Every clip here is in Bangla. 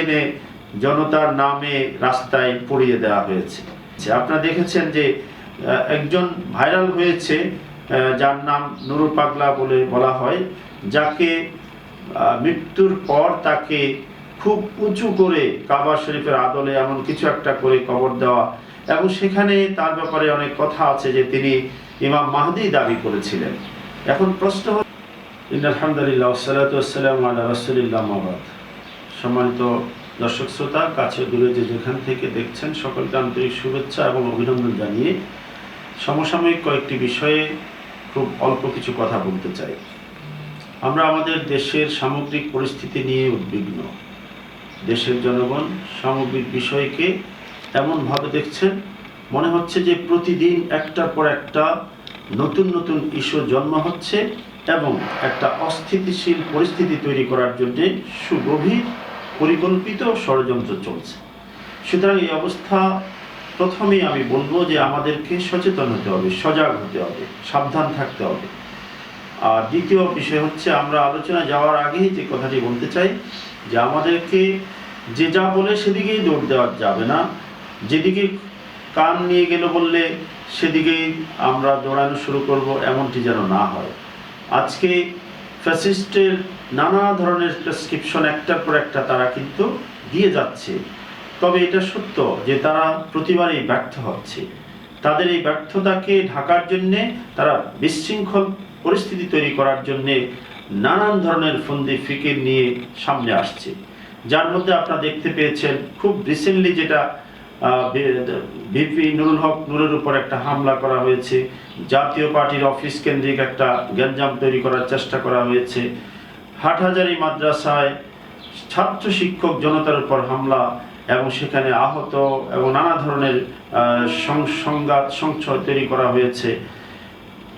এনে জনতার নামে রাস্তায় পড়িয়ে দেওয়া হয়েছে। আপনারা দেখেছেন যে একজন ভাইরাল হয়েছে যার নাম নুরুল পাগলা বলে বলা হয়, যাকে মৃত্যুর পর তাকে খুব উঁচু করে কাবা শরীফের আদলে এমন কিছু একটা করে কবর দেওয়া এবং সেখানে তার ব্যাপারে অনেক কথা আছে যে তিনি ইমাম মাহদি দাবি করেছিলেন। এখন প্রশ্ন হল আলহামদুলিল্লাহ সালাতু আসসালাম আলা রাসূলিল্লাহ মাবাদ সম্মানিত দর্শক শ্রোতা কাছে দূরে যে যেখান থেকে দেখছেন সকলকে আন্তরিক শুভেচ্ছা এবং অভিনন্দন জানিয়ে সমসাময়িক কয়েকটি বিষয়ে খুব অল্প কিছু কথা বলতে চাই। আমরা আমাদের দেশের সামগ্রিক পরিস্থিতি নিয়ে উদ্বিগ্ন। দেশের জনগণ সামগ্রিক বিষয়কে এমনভাবে দেখছেন, মনে হচ্ছে যে প্রতিদিন একটার পর একটা নতুন নতুন ইস্যু জন্ম হচ্ছে এবং একটা অস্থিতিশীল পরিস্থিতি তৈরি করার জন্য সুগভীর পরিকল্পিত ষড়যন্ত্র চলছে। সুতরাং এই অবস্থা প্রথমেই আমি বলব যে আমাদেরকে সচেতন হতে হবে, সজাগ হতে হবে, সাবধান থাকতে হবে। আর দ্বিতীয় বিষয় হচ্ছে, আমরা আলোচনা যাওয়ার আগেই যে কথাটি বলতে চাই, যে আমাদেরকে যে যা বলে সেদিকেই দৌড় দেওয়া যাবে না। যেদিকে কান নিয়ে গেল বললে, সেদিকেই আমরা দৌড়ানো শুরু করব, এমনটি যেন না হয়। আজকে ফ্যাসিস্টের নানা ধরনের প্রেসক্রিপশন একটার পর একটা তারা কিন্তু দিয়ে যাচ্ছে। তবে এটা সত্য যে তারা প্রতিবারই ব্যর্থ হচ্ছে। তাদের এই ব্যর্থতাকে ঢাকার জন্যে, তারা বিশৃঙ্খল পরিস্থিতি তৈরি করার জন্যে নানান ধরনের ফন্দি ফিকির নিয়ে সামনে আসছে। যার মধ্যে আপনারা দেখতে পেয়েছেন, খুব রিসেন্টলি যেটা ভিপি নুরুল হক নুরের উপর একটা হামলা করা হয়েছে। জাতীয় পার্টির অফিস কেন্দ্রিক একটা গ্যাঞ্জাম তৈরি করার চেষ্টা করা হয়েছে। হাটহাজারি মাদ্রাসায় ছাত্র শিক্ষক জনতার উপর হামলা এবং সেখানে আহত এবং নানা ধরনের সংঘাত সংশয় তৈরি করা হয়েছে।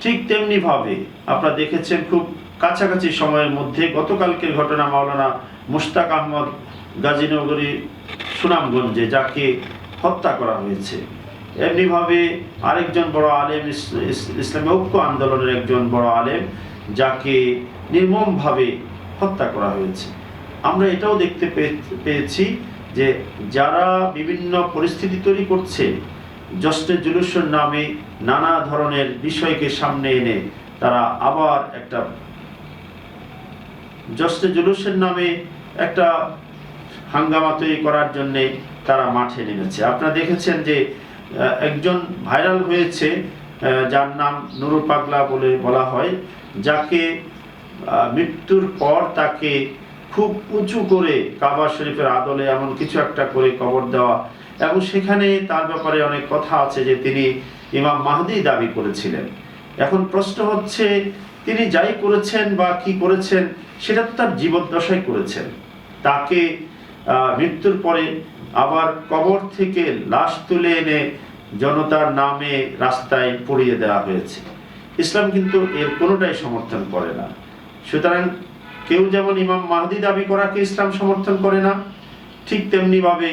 ঠিক তেমনিভাবে আপনারা দেখেছেন খুব কাছাকাছি সময়ের মধ্যে গতকালকের ঘটনা মাওলানা মুশতাক আহমদ গাজীনগরী সুনামগঞ্জে, যাকে হত্যা করা হয়েছে। এমনিভাবে আরেকজন বড় আলেম ইস- ইস- ইসলামী ঐক্য আন্দোলনের একজন বড় আলেম, যাকে নির্মমভাবে হত্যা করা হয়েছে। আমরা এটাও দেখতে পেয়েছি যে যারা বিভিন্ন পরিস্থিতি তৈরি করছে জশ্নে জুলুসের নামে নানা ধরনের বিষয়কে সামনে এনে তারা আবার একটা জশ্নে জুলুসের নামে একটা হাঙ্গামা তৈরি করার জন্যে তারা মাঠে নেমেছে। আপনারা দেখেছেন যে একজন ভাইরাল হয়েছে যার নাম নুরুল পাগলা বলে বলা হয়, যাকে মৃত্যুর পর তাকে খুব উঁচু করে কাবা শরীফের আদলে এমন কিছু একটা করে কবর দেওয়া। এবং সেখানে তার ব্যাপারে অনেক কথা আছে যে তিনি ইমাম মাহদি দাবি করেছিলেন। এখন প্রশ্ন হচ্ছে, তিনি যাই করেছেন বা কি করেছেন, সেটা তো তার জীবদ্দশায় করেছেন। তাকে মৃত্যুর পরে আবার কবর থেকে লাশ তুলে এনে জনতার নামে রাস্তায় পড়িয়ে দেওয়া হয়েছে। ইসলাম কিন্তু এর কোনোটাই সমর্থন করে না। সুতরাং কেউ যেমন ইমাম মাহদি দাবি করাকে ইসলাম সমর্থন করে না, ঠিক তেমনি ভাবে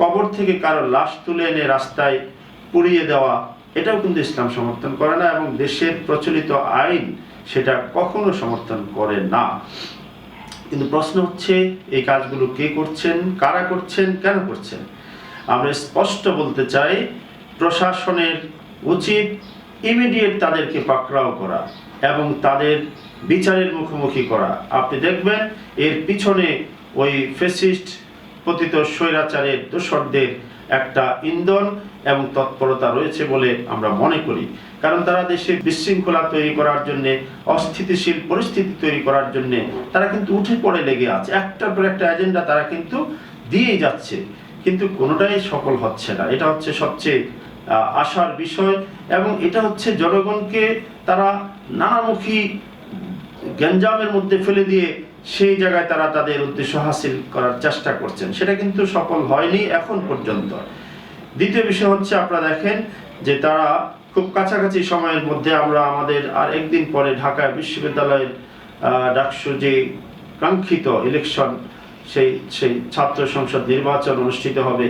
কবর থেকে কারও লাশ তুলে এনে রাস্তায় পুড়িয়ে দেওয়া, এটাও কিন্তু ইসলাম সমর্থন করে না এবং দেশের প্রচলিত আইন সেটা কখনো সমর্থন করে না। কিন্তু প্রশ্ন হচ্ছে, এই কাজগুলো কে করছেন, কারা করছেন, কেন করছেন? আমরা স্পষ্ট বলতে চাই, প্রশাসনের উচিত ইমিডিয়েট তাদেরকে পাকড়াও করা এবং তাদের বিচারের মুখোমুখি করা। আপনি দেখবেন এর পিছনে ওই ফেসিস্ট পতিত স্বৈরাচারের দোসরদের একটা ইন্ধন এবং তৎপরতা রয়েছে বলে আমরা মনে করি। কারণ তারা দেশে বিশৃঙ্খলা তৈরি করার জন্য, অস্থিতিশীল পরিস্থিতি তৈরি করার জন্য তারা কিন্তু উঠে পড়ে লেগে আছে। একটার পর একটা এজেন্ডা তারা কিন্তু দিয়েই যাচ্ছে। কিন্তু কোনোটাই সফল হচ্ছে না। এটা হচ্ছে সবচেয়ে আশার বিষয় এবং এটা হচ্ছে জনগণকে তারা নানামুখী গ্যাঞ্জামের মধ্যে ফেলে দিয়ে সেই জায়গায় তারা তাদের উদ্দেশ্য হাসিল করার চেষ্টা করছেন। সেটা কিন্তু সফল হয়নি এখন পর্যন্ত। দ্বিতীয় বিষয় হচ্ছে আপনারা দেখেন যে তারা খুব কাছাকাছি সময়ের মধ্যে আমরা আমাদের আর একদিন পরে ঢাকা বিশ্ববিদ্যালয়ের ডাকসু যে কাঙ্ক্ষিত ইলেকশন সেই সেই ছাত্র সংসদ নির্বাচন অনুষ্ঠিত হবে।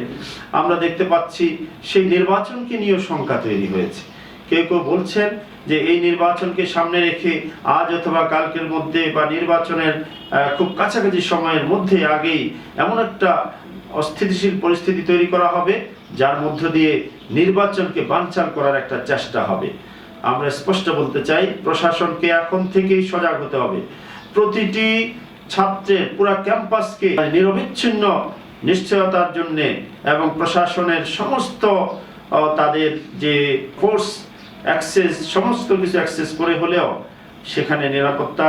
আমরা দেখতে পাচ্ছি সেই নির্বাচনকে নিয়েও শঙ্কা তৈরি হয়েছে। কেউ কেউ বলছেন যে এই নির্বাচনকে সামনে রেখে আজ অথবা কালকের মধ্যে বা নির্বাচনের খুব কাছাকাছি সময়ের মধ্যে আগেই এমন একটা অস্থিতিশীল পরিস্থিতি তৈরি করা হবে, যার মধ্য দিয়ে নির্বাচনকে বানচাল করার একটা চেষ্টা হবে। আমরা স্পষ্ট বলতে চাই, প্রশাসনকে এখন থেকেই সজাগ হতে হবে। প্রতিটি ছাত্রের পুরা ক্যাম্পাসকে নিরবিচ্ছিন্ন নিশ্চয়তার জন্যে এবং প্রশাসনের সমস্ত তাদের যে ফোর্স অ্যাক্সেস, সমস্ত কিছু অ্যাক্সেস করে হলেও সেখানে নিরাপত্তা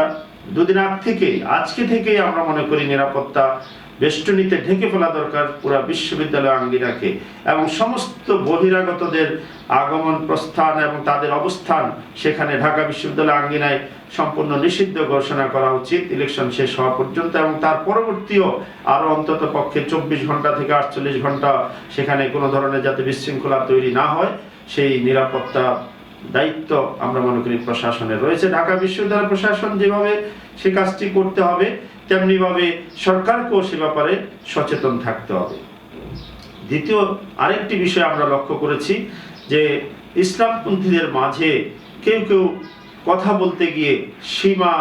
দুদিন আগ থেকে আজকে থেকেই আমরা মনে করি নিরাপত্তা বেষ্টনীতে ঢেকে ফেলা দরকার পুরা বিশ্ববিদ্যালয় আঙ্গিনাকে। এবং সমস্ত বহিরাগতদের আগমন প্রস্থান এবং তাদের অবস্থান সেখানে ঢাকা বিশ্ববিদ্যালয় আঙ্গিনায় সম্পূর্ণ নিষিদ্ধ ঘোষণা করা উচিত। ইলেকশন শেষ হওয়া পর্যন্ত এবং তার পরবর্তীও আরও অন্তত পক্ষে চব্বিশ ঘণ্টা থেকে আটচল্লিশ ঘণ্টা সেখানে কোনো ধরনের যাতে বিশৃঙ্খলা তৈরি না হয়। সেই নিরাপত্তা দায়িত্ব আমরা মনে করি প্রশাসনের রয়েছে। ঢাকা বিশ্ববিদ্যালয় প্রশাসন যেভাবে সে কাজটি করতে হবে তেমনি ভাবে সরকারকেও সে ব্যাপারে সচেতন থাকতে হবে। দ্বিতীয় আরেকটি বিষয় আমরা লক্ষ্য করেছি যে ইসলামপন্থীদের মাঝে কেউ কেউ কথা বলতে গিয়ে সীমা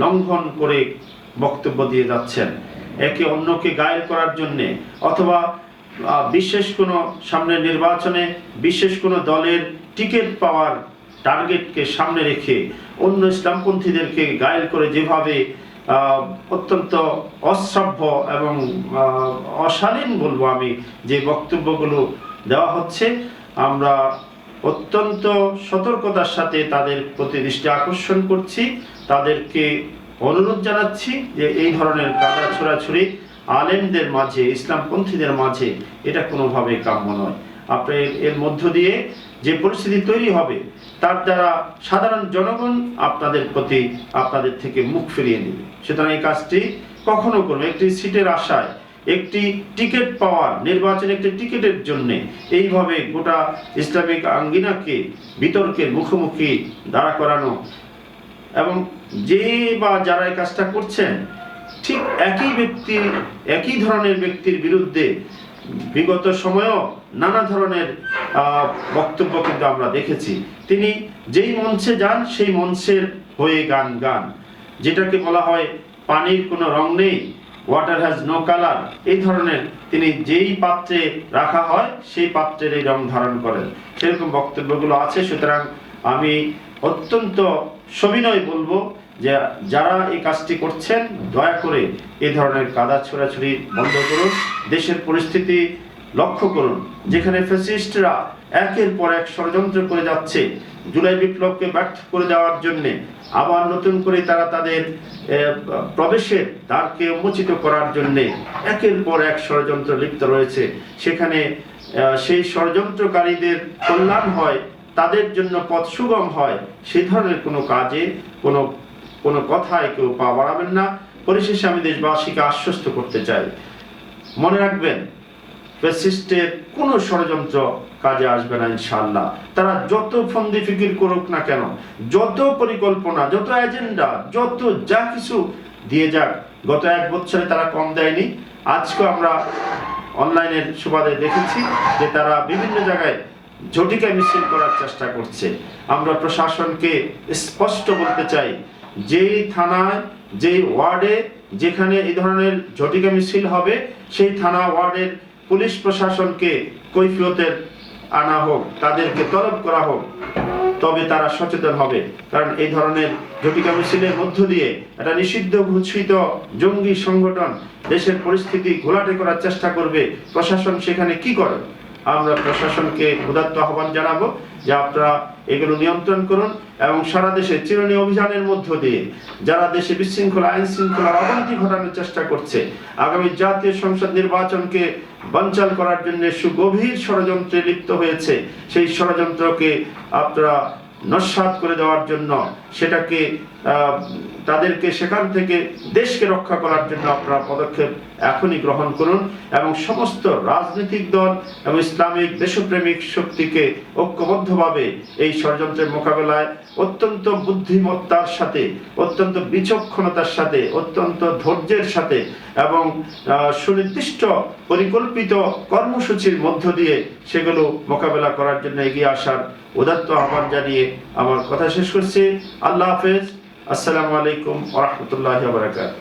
লঙ্ঘন করে বক্তব্য দিয়ে যাচ্ছেন। একে অন্যকে গায়েল করার জন্যে অথবা বিশেষ কোনো সামনের নির্বাচনে, বিশেষ কোনো দলের টিকিট পাওয়ার টার্গেটকে সামনে রেখে অন্য ইসলামপন্থীদেরকে গায়েল করে যেভাবে অত্যন্ত অশ্রাব্য এবং অশালীন বলব আমি যে বক্তব্যগুলো দেওয়া হচ্ছে, আমরা অত্যন্ত সতর্কতার সাথে তাদের প্রতি দৃষ্টি আকর্ষণ করছি। তাদেরকে অনুরোধ জানাচ্ছি যে এই ধরনের কাদা ছোড়াছুড়ি আলেমদের মাঝে, ইসলামপন্থীদের মাঝে এটা কোনোভাবে কাম্য নয়। আপনি এর মধ্য দিয়ে যে পরিস্থিতি তৈরি হবে, তার দ্বারা সাধারণ জনগণ আপনাদের প্রতি আপনাদের থেকে মুখ ফিরিয়ে নেবে। সুতরাং এই কাজটি কখনো করবে একটি সিটের আশায়, একটি টিকিট পাওয়ার, নির্বাচনে একটি টিকিটের জন্য এইভাবে গোটা ইসলামিক আঙ্গিনাকে বিতর্কের মুখোমুখি দাঁড়া করানো এবং যে বা যারা এই কাজটা করছেন ঠিক একই ব্যক্তি, একই ধরনের ব্যক্তির বিরুদ্ধে বিগত সময়েও নানা ধরনের বক্তব্য কিন্তু আমরা দেখেছি। তিনি যেই মঞ্চে যান, সেই মঞ্চের হয়ে গান গান। যেটাকে বলা হয় পানির কোনো রং নেই ওয়াটার হ্যাজ নো কালার এই ধরনের তিনি যেই পাত্রে রাখা হয়, সেই পাত্রের এই রং ধারণ করেন। সেরকম বক্তব্যগুলো আছে, সুতরাং আমি অত্যন্ত সবিনয় বলব যে যারা এই কাজটি করছেন, দয়া করে এ ধরনের কাদা ছোড়াছুড়ি বন্ধ করুন, দেশের পরিস্থিতি লক্ষ্য করুন। যেখানে ফ্যাসিস্টরা একের পর এক ষড়যন্ত্র করে যাচ্ছে, জুলাই বিপ্লবকে ব্যর্থ করে দেওয়ার জন্যে, আবার নতুন করে তারা তাদের প্রবেশের দ্বারকে উন্মোচিত করার জন্যে একের পর এক ষড়যন্ত্র লিপ্ত রয়েছে। সেখানে সেই ষড়যন্ত্রকারীদের কল্যাণ হয়, তাদের জন্য পথ সুগম হয় সেই ধরনের কোনো কাজে কোনো কোনো কথায় কেউ পা বাড়াবেন না। পরিশেষে আমি দেশবাসীকে আশ্বস্ত করতে চাই। মনে রাখবেন, ফ্যাসিস্টের কোনো ষড়যন্ত্র কাজে আসবে না ইনশাল্লাহ তারা যত ফন্দি ফিকির করুক না কেন, যত পরিকল্পনা, যত এজেন্ডা, যত যা কিছু দিয়ে যাক, গত এক বছরে তারা কম দেয়নি। আজকে আমরা অনলাইনের সুবাদে দেখেছি যে তারা বিভিন্ন জায়গায় ঝটিকা মিছিল করার চেষ্টা করছে। আমরা প্রশাসনকে স্পষ্ট বলতে চাই যেই থানায়, যেই ওয়ার্ডে যেখানে এই ধরনের ঝটিকা মিছিল হবে, সেই থানা ওয়ার্ডের পুলিশ প্রশাসনকে কৈফিয়তের আনা হোক, তাদেরকে তলব করা হোক, তবে তারা সচেতন হবে। কারণ এই ধরনের ঝটিকা মিছিলের মধ্য দিয়ে একটা নিষিদ্ধ ঘোষিত জঙ্গি সংগঠন দেশের পরিস্থিতি ঘোলাটে করার চেষ্টা করবে। প্রশাসন সেখানে কি করে? আমরা প্রশাসনকে উদাত্ত আহ্বান জানাব যে আপনারা এগুলো নিয়ন্ত্রণ করুন এবং সারা দেশে চিরুনি অভিযানের মধ্য দিয়ে যারা দেশে বিশৃঙ্খলা আইন শৃঙ্খলার অবনতি ঘটানোর চেষ্টা করছে, আগামী জাতীয় সংসদ নির্বাচনকে বঞ্চাল করার জন্য সুগভীর ষড়যন্ত্রে লিপ্ত হয়েছে। সেই ষড়যন্ত্রকে আপনারা নস্বাত করে দেওয়ার জন্য, সেটাকে তাদেরকে সেখান থেকে দেশকে রক্ষা করার জন্য আপনারা পদক্ষেপ এখনই গ্রহণ করুন এবং সমস্ত রাজনৈতিক দল এবং ইসলামিক দেশপ্রেমিক শক্তিকে ঐক্যবদ্ধভাবে এই ষড়যন্ত্রের মোকাবেলায় অত্যন্ত বুদ্ধিমত্তার সাথে, অত্যন্ত বিচক্ষণতার সাথে, অত্যন্ত ধৈর্যের সাথে এবং সুনির্দিষ্ট পরিকল্পিত কর্মসূচির মধ্য দিয়ে সেগুলো মোকাবেলা করার জন্য এগিয়ে আসার উদাত্ত আহ্বান জানিয়ে আমার কথা শেষ করছি। আল্লাহ হাফেজ। আসসালামু আলাইকুম ওরহমতুল্লাহ বারাকাত